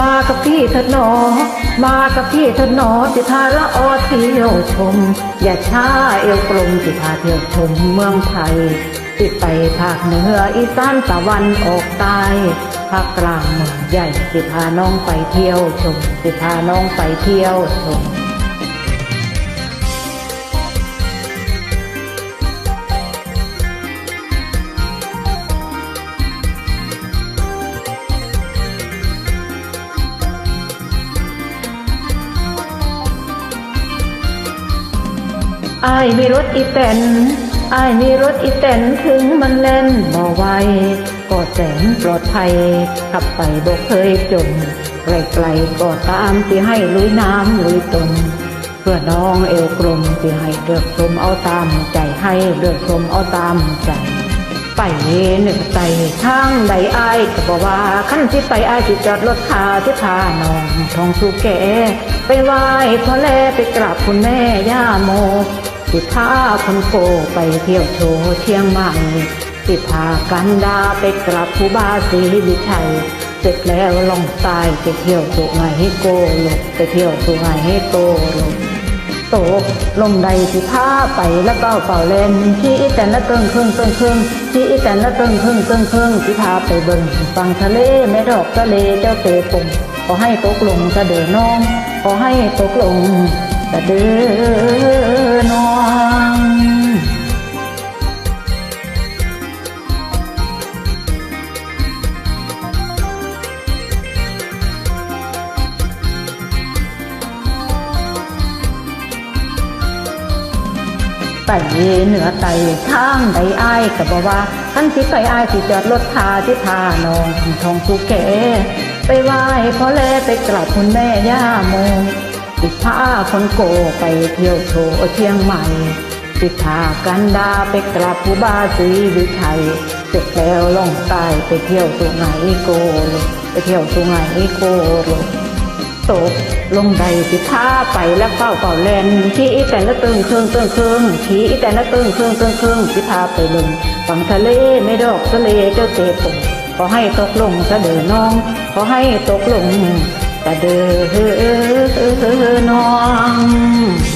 มากับพี่เถิดหนอ มากับพี่เถิดหนอสิพาละออเที่ยวชม อย่าช้าเอวกลมสิพาเที่ยวชมเมืองไทยสิไปภาคเหนืออีสานตะวันออกใต้ภาคกลางเมืองใหญ่สิพาน้องไปเที่ยวชม สิพาน้องไปเที่ยวชม อายมีรถอีแตนอายมีรถอีแตนถึงมันเล่นบ่ไวก็แสนปลอดภัยขับไปบ่เคยจมไกลๆก็ตามที่ให้ลุยน้ำลุยตมเพื่อน้องเอวกลมที่ให้เลือกชมเอาตามใจให้เลือกชมเอาตามใจไปหนึ่งใจทางใดอายก็บอกว่าขั้นที่ไปอายที่จอดรถคาที่พาน้องทองสุแก่ไปไหว้พ่อแลไปกราบคุณแม่ย่าโม สิพาคนโกไปเที่ยวโชว์เชียงใหม่สิพากันดาไปกราบครูบาศรีวิชัย เสร็จแล้วลองตายไปเที่ยวสุไหงให้โกลกไปเที่ยวสุไหงให้โกลกตกลมใดสิพาไปแล้วก็เป่าเล่นที่อีแต่ละเติงครึ่งเติงครึ่งที่อีแต่ละเติงครึ่งเติงครึ่งสิพาไปเบิ่งฟังทะเลแม่ดอกทะเลเจ้าเตปงขอให้ตกลงกระเดือน้องขอให้ตกลงกระเดือ ไปเหนือไต่ทางใดอ้ายก็บอกว่าขันสิไปอ้ายสิจอดรถคาที่พานองทองสุแกไปไหว้พ่อแลไปกราบคุณแม่ย่าโมสิพาคนโกไปเที่ยวโชว์เชียงใหม่สิพากันดาไปกราบผู้บาศรีวิชัยเสร็จแล้วล่องใต้ไปเที่ยวสุไหงโกลไปเที่ยวสุไหงโกล ตกลงใดสิพาไปแล้วเฝ้าเป่าแลนที่อีแต่ละตึงเครื่องตึงเครื่องที่อีแต่ละตึงเครื่องตึงเครื่องสิพาไปลงฝั่งทะเลไม่ดอกทะเลเจ้าเตะปงขอให้ตกลงกระเดือน้อง ขอให้ตกลงกระเดือน้อง